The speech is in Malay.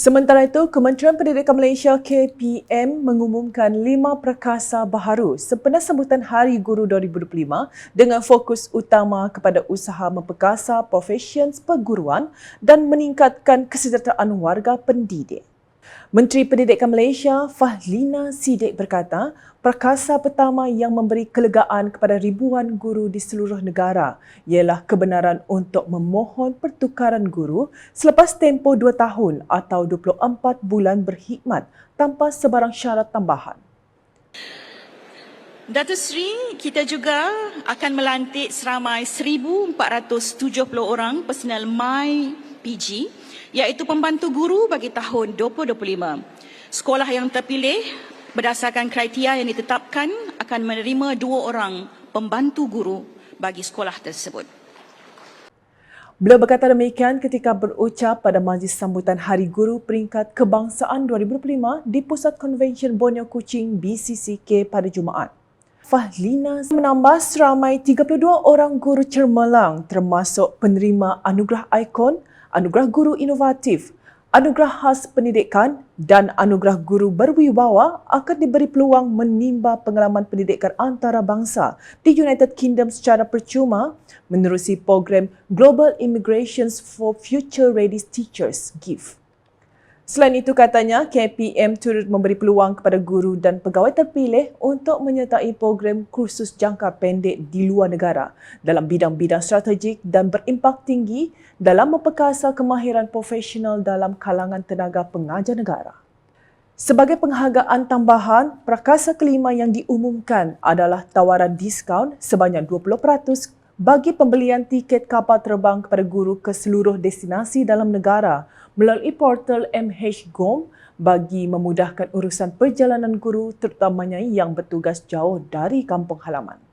Sementara itu, Kementerian Pendidikan Malaysia KPM mengumumkan lima perkasa baharu sempena sambutan Hari Guru 2025 dengan fokus utama kepada usaha memperkasa profesion perguruan dan meningkatkan kesejahteraan warga pendidik. Menteri Pendidikan Malaysia Fahlina Sidik berkata, perkasa pertama yang memberi kelegaan kepada ribuan guru di seluruh negara ialah kebenaran untuk memohon pertukaran guru selepas tempoh 2 tahun atau 24 bulan berkhidmat tanpa sebarang syarat tambahan. Datuk Seri, kita juga akan melantik seramai 1,470 orang personal My PG iaitu pembantu guru bagi tahun 2025. Sekolah yang terpilih berdasarkan kriteria yang ditetapkan akan menerima dua orang pembantu guru bagi sekolah tersebut. Beliau berkata demikian ketika berucap pada majlis sambutan Hari Guru Peringkat Kebangsaan 2025 di Pusat Konvensyen Borneo Kuching BCCK pada Jumaat. Fahlina menambah seramai 32 orang guru cermelang termasuk penerima anugerah ikon anugerah guru inovatif, anugerah khas pendidikan dan anugerah guru berwibawa akan diberi peluang menimba pengalaman pendidikan antarabangsa di United Kingdom secara percuma menerusi program Global Immigrations for Future Ready Teachers GIFT. Selain itu katanya, KPM turut memberi peluang kepada guru dan pegawai terpilih untuk menyertai program kursus jangka pendek di luar negara dalam bidang-bidang strategik dan berimpak tinggi dalam memperkasa kemahiran profesional dalam kalangan tenaga pengajar negara. Sebagai penghargaan tambahan, prakasa kelima yang diumumkan adalah tawaran diskaun sebanyak 20% bagi pembelian tiket kapal terbang kepada guru ke seluruh destinasi dalam negara melalui portal MHGOM bagi memudahkan urusan perjalanan guru terutamanya yang bertugas jauh dari kampung halaman.